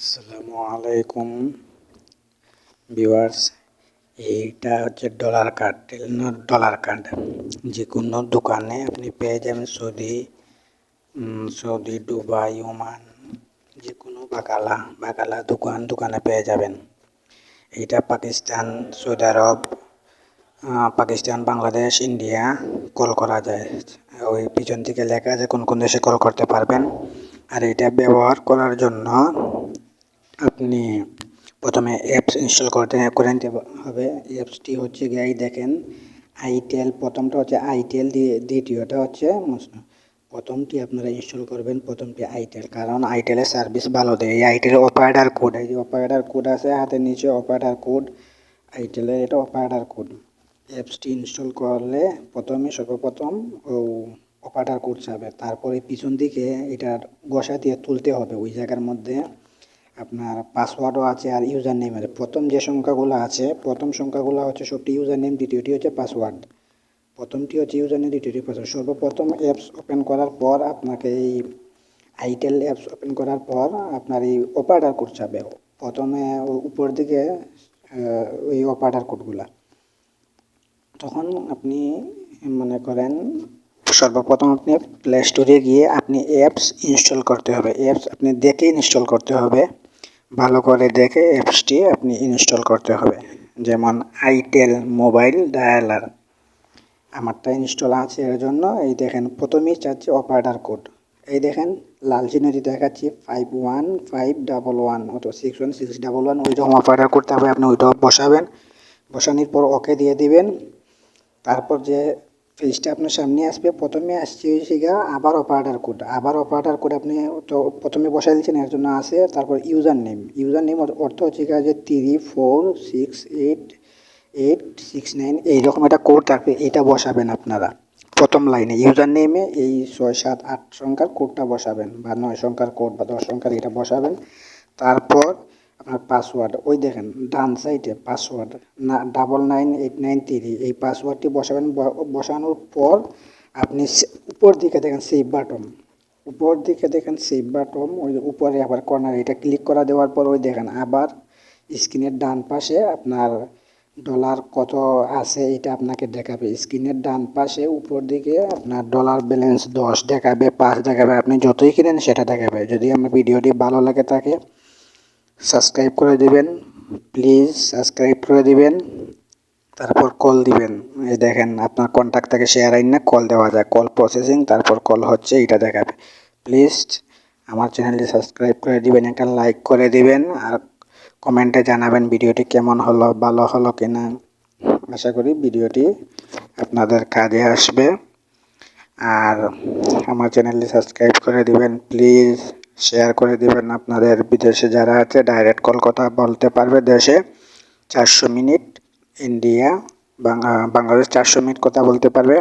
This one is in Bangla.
আসসালামু আলাইকুম ভিউয়ার্স, এইটা হচ্ছে dollar card Telenor dollar card? যে কোনো দোকানে আপনি পেয়ে যাবেন সৌদি সৌদি, দুবাই, ওমান যে কোনো বাকালা বাকালা দোকান, দোকানে পেয়ে যাবেন। এইটা Pakistan, Saudi Arab Pakistan, Bangladesh, India call করা যায়। ওই পিছন থেকে লেখা আছে কোন কোন দেশে কল করতে পারবেন। আর এটা ব্যবহার করার জন্য আপনি প্রথমে অ্যাপস ইনস্টল করতে করে নিতে হবে। অ্যাপসটি হচ্ছে গিয়ে দেখেন আইটেল প্রথমটা হচ্ছে আইটেল দ্বিতীয়টা হচ্ছে প্রথমটি আপনারা ইনস্টল করবেন, প্রথমটি আইটেল কারণ আইটেলের সার্ভিস ভালো দেয়। এই আইটেলের অপারেটার কোড এই যে অপারেটার কোড আছে, হাতের নিচে অপারেটার কোড আইটেলের এটা অপারেটার কোড অ্যাপসটি ইনস্টল করলে প্রথমে সর্বপ্রথম ও অপারেটার কোড যাবে তারপরে পিছন দিকে এটার গোসা দিয়ে তুলতে হবে, ওই জায়গার মধ্যে। আপনার পাসওয়ার্ডও আছে আর ইউজার নেম আছে। প্রথম যে সংখ্যাগুলো আছে, প্রথম সংখ্যাগুলো হচ্ছে সবটি ইউজার নেম দ্বিতীয়টি হচ্ছে পাসওয়ার্ড প্রথমটি হচ্ছে ইউজার নেম দ্বিতীয়টি পাসওয়ার্ড সর্বপ্রথম অ্যাপস ওপেন করার পর আপনাকে এই আইটেল অ্যাপস ওপেন করার পর আপনার এই অপারেটার কোড যাবে প্রথমে উপর দিকে ওই অপারেটার কোডগুলা তখন আপনি মনে করেন সর্বপ্রথম আপনি প্লে স্টোরে গিয়ে আপনি অ্যাপস ইনস্টল করতে হবে। অ্যাপস আপনি দেখে ইনস্টল করতে হবে। ভালো করে দেখে অ্যাপসটি আপনি ইনস্টল করতে হবে। যেমন আইটেল মোবাইল ডায়ালার। আমারটা ইনস্টল আছে এর জন্য। এই দেখেন, প্রথমেই চাচ্ছি অপারেটার কোড। এই দেখেন, লাল চিহ্নটি দেখাচ্ছি five one five double one অথবা six one six double one ওইরকম অপারেটার করতে হবে, আপনি ওইটাও বসাবেন। বসানোর পর ওকে দিয়ে দিবেন। তারপর যে পেজটা আপনার সামনে আসবে। প্রথমে আসছে গিয়া আবার অপারেটার কোড আবার অপারেটার কোড আপনি তো প্রথমে বসাই দিচ্ছেন এর জন্য আসে তারপর ইউজার নেম ইউজার নেম অর্থ হচ্ছে যে three four six eight eight six nine এইরকম একটা কোড থাকবে, এটা বসাবেন আপনারা। প্রথম লাইনে ইউজার নেমে এই ছয়, সাত, আট সংখ্যার কোডটা বসাবেন, বা নয় সংখ্যার কোড বা দশ সংখ্যার এটা বসাবেন। তারপর আপনার পাসওয়ার্ড ওই দেখেন, ডান সাইডে পাসওয়ার্ড না double nine eight nine three এই পাসওয়ার্ডটি বসাবেন বসানোর পর আপনি উপর দিকে দেখেন সেভ বাটন উপর দিকে দেখেন সেভ বাটন ওই উপরে আবার কর্নার এটা ক্লিক করা দেওয়ার পর ওই দেখেন আবার স্ক্রিনের ডান পাশে আপনার ডলার কত আছে এটা আপনাকে দেখাবে। স্ক্রিনের ডান পাশে উপর দিকে আপনার ডলার ব্যালেন্স দশ দেখাবে, পাঁচ দেখাবে, আপনি যতই কিনেন সেটা দেখাবে। যদি আমার ভিডিওটি ভালো লাগে থাকে সাবস্ক্রাইব করে দিবেন প্লিজ সাবস্ক্রাইব করে দিবেন, তারপর কল দিবেন। এই দেখেন, আপনার কন্ট্যাক্ট থেকে শেয়ার আইন না কল দেওয়া যায়। কল প্রসেসিং তারপর কল হচ্ছে এটা দেখাবে। প্লিজ আমার চ্যানেলটি সাবস্ক্রাইব করে দিবেন, একটা লাইক করে দিবেন, আর কমেন্টে জানাবেন ভিডিওটি কেমন হলো, ভালো হলো কিনা। আশা করি ভিডিওটি আপনাদের কাজে আসবে। আর আমার চ্যানেলটি সাবস্ক্রাইব করে দিবেন প্লিজ শেয়ার করে দিবেন আপনাদের বিদেশে যারা আছে ডাইরেক্ট কল কথা বলতে পারবে দেশে। চারশো মিনিট ইন্ডিয়া বাংলাদেশ চারশো মিনিট কথা বলতে পারবে।